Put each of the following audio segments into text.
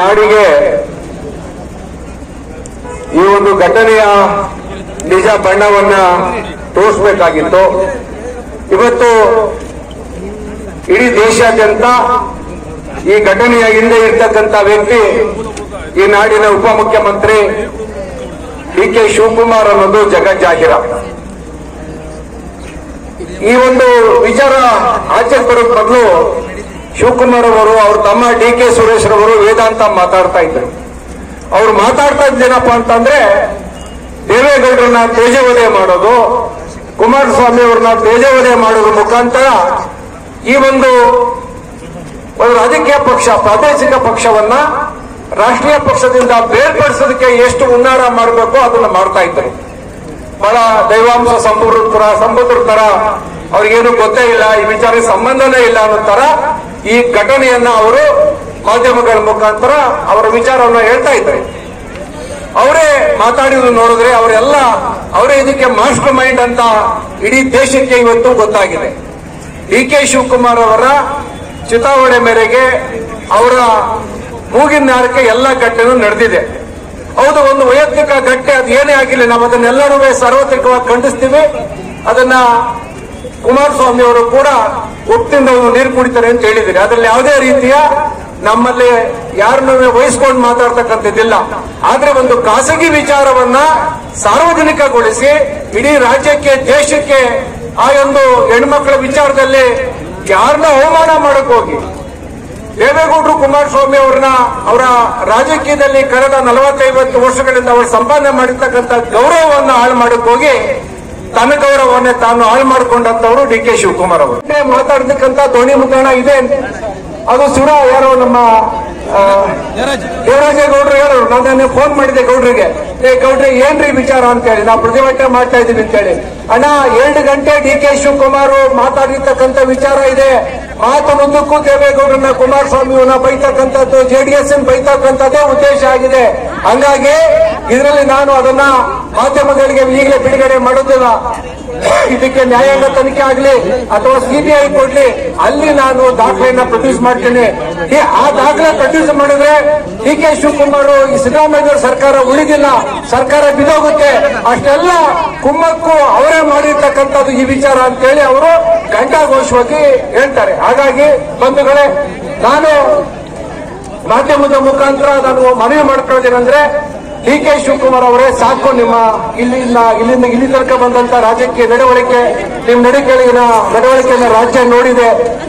ನಾಡಿಗೆ ಈ ಒಂದು ಘಟನೆಯ ನಿಜ ಬಣ್ಣವನ್ನ ತೋರಿಸಬೇಕಾಗಿತ್ತು. ಇವತ್ತು ಇಡೀ ದೇಶಾದ್ಯಂತ ಈ ಘಟನೆಯ ಹಿಂದೆ ಇರ್ತಕ್ಕಂಥ ವ್ಯಕ್ತಿ, ಈ ನಾಡಿನ ಉಪಮುಖ್ಯಮಂತ್ರಿ ಡಿ ಕೆ ಶಿವಕುಮಾರ್ ಅನ್ನೋದು ಜಗಜ್ಜಾಹಿರ ಈ ಒಂದು ವಿಚಾರ ಆಚೆ ಬರೋ ಮೊದಲು ಶಿವಕುಮಾರ್ ಅವರು, ಅವ್ರ ತಮ್ಮ ಡಿ ಕೆ ಸುರೇಶ್ ರವರು ವೇದಾಂತ ಮಾತಾಡ್ತಾ ಇದ್ರು. ಅವ್ರು ಮಾತಾಡ್ತಾ ಇದ್ದೇನಪ್ಪ ಅಂತಂದ್ರೆ, ದೇವೇಗೌಡರನ್ನ ತೇಜವಧೆ ಮಾಡೋದು, ಕುಮಾರಸ್ವಾಮಿ ಅವ್ರನ್ನ ತೇಜವಧೆ ಮಾಡೋದ್ರ ಮುಖಾಂತರ ಈ ಒಂದು ಒಂದು ರಾಜಕೀಯ ಪಕ್ಷ, ಪ್ರಾದೇಶಿಕ ಪಕ್ಷವನ್ನ ರಾಷ್ಟ್ರೀಯ ಪಕ್ಷದಿಂದ ಬೇರ್ಪಡಿಸೋದಕ್ಕೆ ಎಷ್ಟು ಉನ್ನಾರ ಮಾಡಬೇಕು ಅದನ್ನ ಮಾಡ್ತಾ ಇದ್ರು. ಬಹಳ ದೈವಾಂಶ ಸಂಪೂರ್ಣ ಸಂಬಂಧರ ತರ ಅವ್ರಿಗೇನು ಗೊತ್ತೇ ಇಲ್ಲ, ಈ ವಿಚಾರಕ್ಕೆ ಸಂಬಂಧನೇ ಇಲ್ಲ ಅನ್ನೋ ತರ ಈ ಘಟನೆಯನ್ನ ಅವರು ಮಾಧ್ಯಮಗಳ ಮುಖಾಂತರ ಅವರ ವಿಚಾರವನ್ನು ಹೇಳ್ತಾ ಇದ್ದಾರೆ. ಅವರೇ ಮಾತಾಡಿದ್ರು ನೋಡಿದ್ರೆ ಅವರೆಲ್ಲ ಅವರೇ ಇದಕ್ಕೆ ಮಾಸ್ಟರ್ ಮೈಂಡ್ ಅಂತ ಇಡೀ ದೇಶಕ್ಕೆ ಇವತ್ತು ಗೊತ್ತಾಗಿದೆ. ಡಿ ಕೆ ಶಿವಕುಮಾರ್ ಅವರ ಚಿತಾವಣೆ ಮೇರೆಗೆ ಅವರ ಮೂಗಿನ ನಾರಕ್ಕೆ ಎಲ್ಲ ಘಟನೆ ನಡೆದಿದೆ. ಹೌದು, ಒಂದು ವೈಯಕ್ತಿಕ ಘಟ್ಟೆ ಅದು ಏನೇ ಆಗಿಲ್ಲ ನಾವು ಅದನ್ನೆಲ್ಲರೂ ಸಾರ್ವತ್ರಿಕವಾಗಿ ಖಂಡಿಸ್ತೀವಿ. ಅದನ್ನ ಕುಮಾರಸ್ವಾಮಿ ಅವರು ಕೂಡ ಉಪ್ಪಿಂದ ನೀರು ಕುಡಿತಾರೆ ಅಂತ ಹೇಳಿದಿರಿ ಅದರಲ್ಲಿ ಯಾವುದೇ ರೀತಿಯ ನಮ್ಮಲ್ಲಿ ಯಾರನ್ನು ವಹಿಸ್ಕೊಂಡು ಮಾತಾಡ್ತಕ್ಕಂಥದ್ದಿಲ್ಲ. ಆದ್ರೆ ಒಂದು ಖಾಸಗಿ ವಿಚಾರವನ್ನ ಸಾರ್ವಜನಿಕಗೊಳಿಸಿ ಇಡೀ ರಾಜ್ಯಕ್ಕೆ, ದೇಶಕ್ಕೆ ಆ ಒಂದು ಹೆಣ್ಮಕ್ಳ ವಿಚಾರದಲ್ಲಿ ಯಾರನ್ನ ಅವಮಾನ ಮಾಡಕ್ ಹೋಗಿ. ದೇವೇಗೌಡರು ಕುಮಾರಸ್ವಾಮಿ ಅವ್ರನ್ನ ಅವರ ರಾಜಕೀಯದಲ್ಲಿ ಕಳೆದ ನಲವತ್ತೈವತ್ತು ವರ್ಷಗಳಿಂದ ಅವರು ಸಂಪಾದನೆ ಮಾಡಿರ್ತಕ್ಕಂಥ ಗೌರವವನ್ನು ಹಾಳು ಮಾಡಕ್ ಹೋಗಿ ತನ್ನ ಗೌರವವನ್ನೇ ತಾನು ಹಾಳು ಮಾಡಿಕೊಂಡಂತವರು ಡಿ ಕೆ ಶಿವಕುಮಾರ್ ಅವರು. ಮಾತಾಡ್ತಕ್ಕಂತ ಧ್ವನಿ ಮುಖಾಣ ಇದೆ. ಅದು ಸುರ ಯಾರೋ ನಮ್ಮ ದೇವರಾಜೇಗೌಡರು ಹೇಳೋರು. ನಾನು ನಿನ್ನೆ ಫೋನ್ ಮಾಡಿದೆ ಗೌಡ್ರಿಗೆ. ಏ ಗೌಡ್ರಿ, ಏನ್ರಿ ವಿಚಾರ ಅಂತ ಹೇಳಿ? ನಾವು ಪ್ರತಿಭಟನೆ ಮಾಡ್ತಾ ಇದೀವಿ ಅಂತ ಹೇಳಿ. ಅಣ್ಣ, ಎರಡು ಗಂಟೆ ಡಿ ಕೆ ಶಿವಕುಮಾರ್ ಮಾತಾಡಿರ್ತಕ್ಕಂಥ ವಿಚಾರ ಇದೆ. ಮಾತು ಮುಂದಕ್ಕೂ ದೇವೇಗೌಡರನ್ನ ಕುಮಾರಸ್ವಾಮಿಯನ್ನ ಬೈತಕ್ಕಂಥದ್ದು ಜೆಡಿಎಸ್ ಬೈತಕ್ಕಂಥದ್ದೇ ಉದ್ದೇಶ ಆಗಿದೆ. ಹಂಗಾಗಿ ಇದರಲ್ಲಿ ನಾನು ಅದನ್ನ ಮಾಧ್ಯಮಗಳಿಗೆ ಈಗಲೇ ಬಿಡುಗಡೆ ಮಾಡುತ್ತಿಲ್ಲ ಇದಕ್ಕೆ ನ್ಯಾಯಾಂಗ ತನಿಖೆ ಆಗಲಿ ಅಥವಾ ಸಿಬಿಐ ಕೊಡ್ಲಿ, ಅಲ್ಲಿ ನಾನು ದಾಖಲೆಯನ್ನ ಪ್ರೊಡ್ಯೂಸ್ ಮಾಡ್ತೇನೆ. ಆ ದಾಖಲೆ ಪ್ರೊಡ್ಯೂಸ್ ಮಾಡಿದ್ರೆ ಡಿ ಕೆ ಶಿವಕುಮಾರ್ ಈ ಸಿದ್ದರಾಮಯ್ಯ ಸರ್ಕಾರ ಉಳಿದಿಲ್ಲ. ಸರ್ಕಾರ ಬಿದೋಗುತ್ತೆ ಅಷ್ಟೆಲ್ಲ ಕುಮ್ಮಕ್ಕು ಅವರೇ ಮಾಡಿರ್ತಕ್ಕಂಥದ್ದು ಈ ವಿಚಾರ ಅಂತೇಳಿ ಅವರು ಘಂಟಾಘೋಷವಾಗಿ ಹೇಳ್ತಾರೆ. ಹಾಗಾಗಿ ಬಂಧುಗಳೇ, ನಾನು ಮಾಧ್ಯಮದ ಮುಖಾಂತರ ನಾನು ಮನವಿ ಮಾಡ್ಕೊಳ್ಳೋದೇನೆಂದ್ರೆ ಡಿ ಕೆ ಶಿವಕುಮಾರ್ ಅವರೇ ಸಾಕು ನಿಮ್ಮ ಇಲ್ಲಿಂದ ಇಲ್ಲಿಂದ, ಇಲ್ಲಿ ತನಕ ಬಂದಂತ ರಾಜಕೀಯ ನಡವಳಿಕೆ ನಿಮ್ಮ ನಡಿಕೆಳಿನ ನಡವಳಿಕೆಯನ್ನ ರಾಜ್ಯ ನೋಡಿದೆ,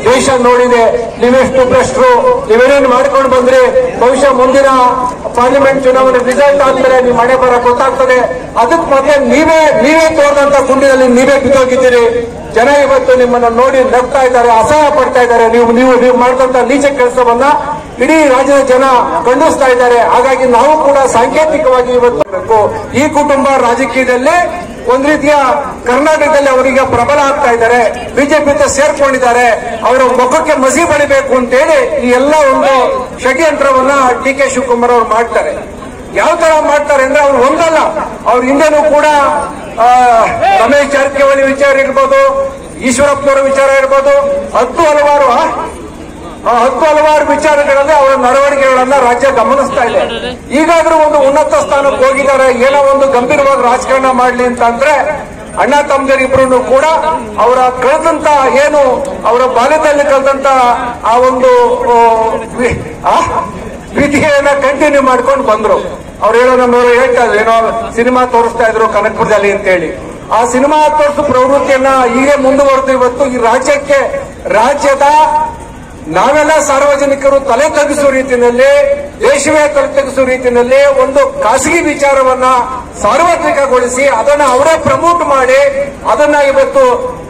ದೇಶ ನೋಡಿದೆ, ನೀವೆಷ್ಟು ಭ್ರಷ್ಟರು, ನೀವೇನೇನು ಮಾಡ್ಕೊಂಡು ಬಂದ್ರಿ? ಬಹುಶಃ ಮುಂದಿನ ಪಾರ್ಲಿಮೆಂಟ್ ಚುನಾವಣೆ ರಿಸಲ್ಟ್ ಆದ್ಮೇಲೆ ನಿಮ್ಮ ಮನೆ ಬರ ಗೊತ್ತಾಗ್ತದೆ. ಅದಕ್ಕೆ ಮತ್ತೆ ನೀವೇ ನೀವೇ ತೋರಿದಂತ ಗುಂಡಿನಲ್ಲಿ ನೀವೇ ಬಿದ್ದೋಗಿದ್ದೀರಿ. ಜನ ಇವತ್ತು ನಿಮ್ಮನ್ನ ನೋಡಿ ನಗ್ತಾ ಇದ್ದಾರೆ, ಅಸಹ್ಯ ಪಡ್ತಾ ಇದ್ದಾರೆ. ನೀವು ನೀವು ನೀವು ಮಾಡಿದಂತ ನೀಚ ಕೆಲಸವನ್ನ ಇಡೀ ರಾಜ್ಯದ ಜನ ಖಂಡಿಸ್ತಾ ಇದ್ದಾರೆ. ಹಾಗಾಗಿ ನಾವು ಕೂಡ ಸಾಂಕೇತಿಕವಾಗಿ ಇವತ್ತು. ಈ ಕುಟುಂಬ ರಾಜಕೀಯದಲ್ಲಿ ಒಂದ್ ರೀತಿಯ ಕರ್ನಾಟಕದಲ್ಲಿ ಅವರಿಗೆ ಪ್ರಬಲ ಆಗ್ತಾ ಇದ್ದಾರೆ. ಬಿಜೆಪಿ ಸೇರ್ಕೊಂಡಿದ್ದಾರೆ. ಅವರ ಮುಖಕ್ಕೆ ಮಸಿ ಬಳಿಬೇಕು ಅಂತೇಳಿ ಈ ಎಲ್ಲ ಒಂದು ಷಡ್ಯಂತ್ರವನ್ನ ಡಿ ಕೆ ಶಿವಕುಮಾರ್ ಅವರು ಮಾಡ್ತಾರೆ. ಯಾವ ತರ ಮಾಡ್ತಾರೆ ಅಂದ್ರೆ ಅವ್ರು ಒಂದಲ್ಲ. ಅವ್ರ ಹಿಂದೆನೂ ಕೂಡ ರಮೇಶ್ ಜಾರಕಿಹೊಳಿ ವಿಚಾರ ಇರ್ಬೋದು, ಈಶ್ವರಪ್ಪನವರ ವಿಚಾರ ಇರ್ಬೋದು, ಹತ್ತು ಹಲವಾರು ಹತ್ತು ಹಲವಾರು ವಿಚಾರಗಳಲ್ಲಿ ಅವರ ನಡವಳಿಕೆಗಳನ್ನ ರಾಜ್ಯ ಗಮನಿಸ್ತಾ ಇದೆ. ಈಗಾದ್ರೂ ಒಂದು ಉನ್ನತ ಸ್ಥಾನಕ್ಕೆ ಹೋಗಿದ್ದಾರೆ. ಏನೋ ಒಂದು ಗಂಭೀರವಾಗಿ ರಾಜಕಾರಣ ಮಾಡ್ಲಿ ಅಂತ ಅಂದ್ರೆ ಅಣ್ಣ ತಮ್ಮದಿರಿಬ್ರು ಕೂಡ ಅವರ ಕಳೆದಂತ ಏನು ಅವರ ಬಾಲ್ಯದಲ್ಲಿ ಕಳೆದಂತ ಆ ಒಂದು ವಿಧಿಯನ್ನ ಕಂಟಿನ್ಯೂ ಮಾಡ್ಕೊಂಡು ಬಂದ್ರು. ಅವ್ರು ಹೇಳೋ ನಮ್ಮವರು ಹೇಳ್ತಾ ಇದ್ರು. ಏನೋ ಸಿನಿಮಾ ತೋರಿಸ್ತಾ ಇದ್ರು ಕನಕಪುರದಲ್ಲಿ ಅಂತ ಹೇಳಿ ಆ ಸಿನಿಮಾ ತೋರ್ಸು ಪ್ರವೃತ್ತಿಯನ್ನ ಹೀಗೆ ಮುಂದುವರೆದು ಇವತ್ತು ಈ ರಾಜ್ಯಕ್ಕೆ, ರಾಜ್ಯದ ನಾವೆಲ್ಲ ಸಾರ್ವಜನಿಕರು ತಲೆ ತಗ್ಗಿಸುವ ರೀತಿಯಲ್ಲಿ, ದೇಶವೇ ತಲೆ ತಗ್ಗಿಸುವ ರೀತಿಯಲ್ಲಿ ಒಂದು ಖಾಸಗಿ ವಿಚಾರವನ್ನ ಸಾರ್ವತ್ರಿಕಗೊಳಿಸಿ ಅದನ್ನ ಅವರೇ ಪ್ರಮೋಟ್ ಮಾಡಿ, ಅದನ್ನ ಇವತ್ತು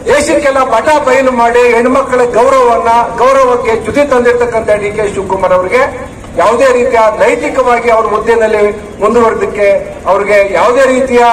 ದೇಶಕ್ಕೆಲ್ಲ ಬಟ ಬಯಲು ಮಾಡಿ ಹೆಣ್ಮಕ್ಕಳ ಗೌರವವನ್ನ, ಗೌರವಕ್ಕೆ ಚ್ಯುತಿ ತಂದಿರ್ತಕ್ಕಂಥ ಡಿ ಕೆ ಶಿವಕುಮಾರ್ ಅವರಿಗೆ ಯಾವುದೇ ರೀತಿಯ ನೈತಿಕವಾಗಿ ಅವ್ರ ಮುದ್ದೆಯಲ್ಲಿ ಮುಂದುವರೆದಕ್ಕೆ ಅವ್ರಿಗೆ ಯಾವುದೇ ರೀತಿಯ